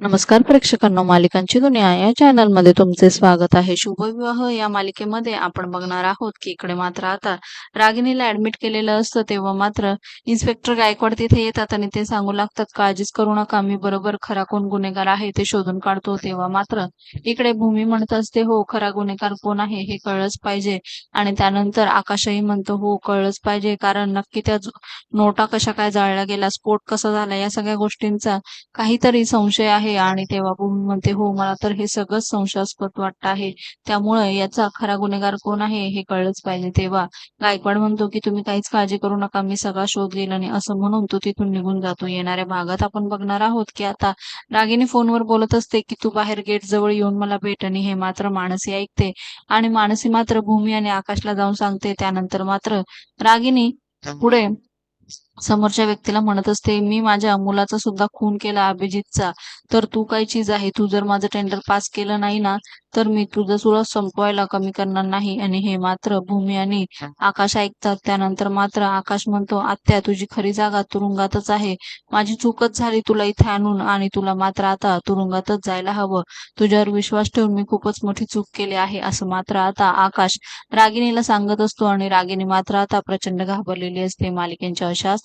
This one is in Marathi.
नमस्कार प्रेक्षकांनो मालिकांची दुनिया या चॅनलमध्ये तुमचे स्वागत आहे. शुभविवाह या मालिकेमध्ये आपण बघणार आहोत की इकडे मात्र आता रागिणीला ऍडमिट केलेलं असतं तेव्हा मात्र इन्स्पेक्टर गायकवाड तिथे येतात आणि ते सांगू लागतात काळजीच करू नका मी बरोबर खरा कोण गुन्हेगार आहे ते शोधून काढतो. तेव्हा मात्र इकडे भूमी म्हणत असते हो खरा गुन्हेगार कोण आहे हे कळलंच पाहिजे. आणि त्यानंतर आकाशही म्हणतो हो कळलंच पाहिजे कारण नक्की त्या नोटा कशा काय जाळल्या गेल्या स्फोट कसा झाला या सगळ्या गोष्टींचा काहीतरी संशय आहे. आणि तेव्हा भूमी म्हणते हो मला तर हे सगळंच संशयास्पद वाटत आहे. त्यामुळे याचा खरा गुन्हेगार कोण आहे हे कळलंच पाहिजे तेव्हा. गायकवाड म्हणतो की तुम्ही काहीच काळजी करू नका मी सगळा शोध घेईल आणि असं म्हणून तो तिथून निघून जातो. येणाऱ्या भागात आपण बघणार आहोत की आता रागिनी फोनवर बोलत असते की तू बाहेर गेट जवळ येऊन मला भेट आणि हे मात्र मानसी ऐकते आणि मानसी मात्र भूमी आणि आकाशला जाऊन सांगते. त्यानंतर मात्र रागिनी पुढे समोरच्या व्यक्तीला म्हणत असते मी माझ्या मुलाचा सुद्धा खून केला अभिजितचा. तर तू काय चीज आहे? तू जर माझं टेंडर पास केलं नाही ना तर मी तुझं सुद्धा संपवायला कमी करणार नाही. आणि हे मात्र भूमी आणि आकाश ऐकतात. त्यानंतर मात्र आकाश म्हणतो आत्या तुझी खरी जागा तुरुंगातच आहे. माझी चूकच झाली तुला इथे आणून आणि तुला मात्र आता तुरुंगातच जायला हवं. तुझ्यावर विश्वास ठेवून मी खूपच मोठी चूक केली आहे. असं मात्र आता आकाश रागिणीला सांगत असतो आणि रागिणी मात्र आता प्रचंड घाबरलेली असते. मालिकेच्या अशाच